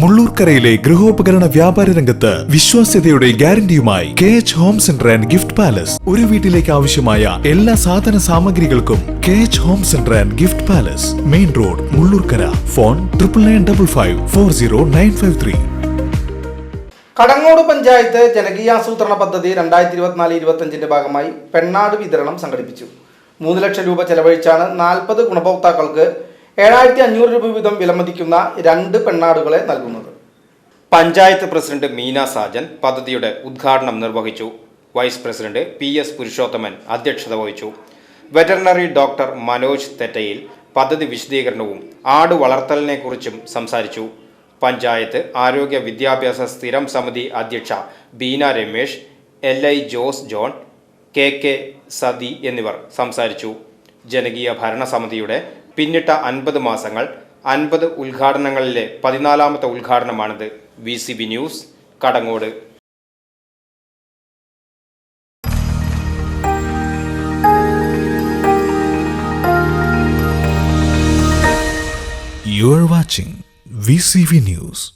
മുള്ളൂർക്കരയിലെ ഗൃഹോപകരണ വ്യാപാര രംഗത്ത് വിശ്വാസ്യതയുടെ ഗ്യാരണ്ടിയുമായി K H home centre and gift palace ഒരു വീട്ടിലേക്ക് ആവശ്യമായ എല്ലാ സാധന സാമഗ്രികൾക്കും K H home centre and gift palace main road Mullurkara. Phone triple nine double five four zero nine five three Kadangode panchayat ജനകീയാസൂത്രണ പദ്ധതി രണ്ടായിരത്തി ഇരുപത്തിനാല് ഇരുപത്തഞ്ചിന്റെ ഭാഗമായി പെണ്ണാട് വിതരണം സംഘടിപ്പിച്ചു. മൂന്ന് ലക്ഷം രൂപ ചെലവഴിച്ചാണ് നാൽപ്പത് ഗുണഭോക്താക്കൾക്ക് ഏഴായിരത്തി അഞ്ഞൂറ് രൂപ വീതം വിലമതിക്കുന്ന രണ്ട് പെണ്ണാടുകളെ നൽകുന്നത്. പഞ്ചായത്ത് പ്രസിഡന്റ് മീന സാജൻ പദ്ധതിയുടെ ഉദ്ഘാടനം നിർവഹിച്ചു. Vice president P S Purushothaman അധ്യക്ഷത വഹിച്ചു. വെറ്ററിനറി ഡോക്ടർ മനോജ് തെറ്റയിൽ പദ്ധതി വിശദീകരണവും ആട് വളർത്തലിനെക്കുറിച്ചും സംസാരിച്ചു. പഞ്ചായത്ത് ആരോഗ്യ വിദ്യാഭ്യാസ സ്ഥിരം സമിതി അധ്യക്ഷ Beena Ramesh L I Jose John K K Sathi എന്നിവർ സംസാരിച്ചു. ജനകീയ ഭരണസമിതിയുടെ പിന്നിട്ട അൻപത് മാസങ്ങൾ അൻപത് ഉദ്ഘാടനങ്ങളിലെ പതിനാലാമത്തെ ഉദ്ഘാടനമാണിത് V C B news Kadangode You are watching VCV News.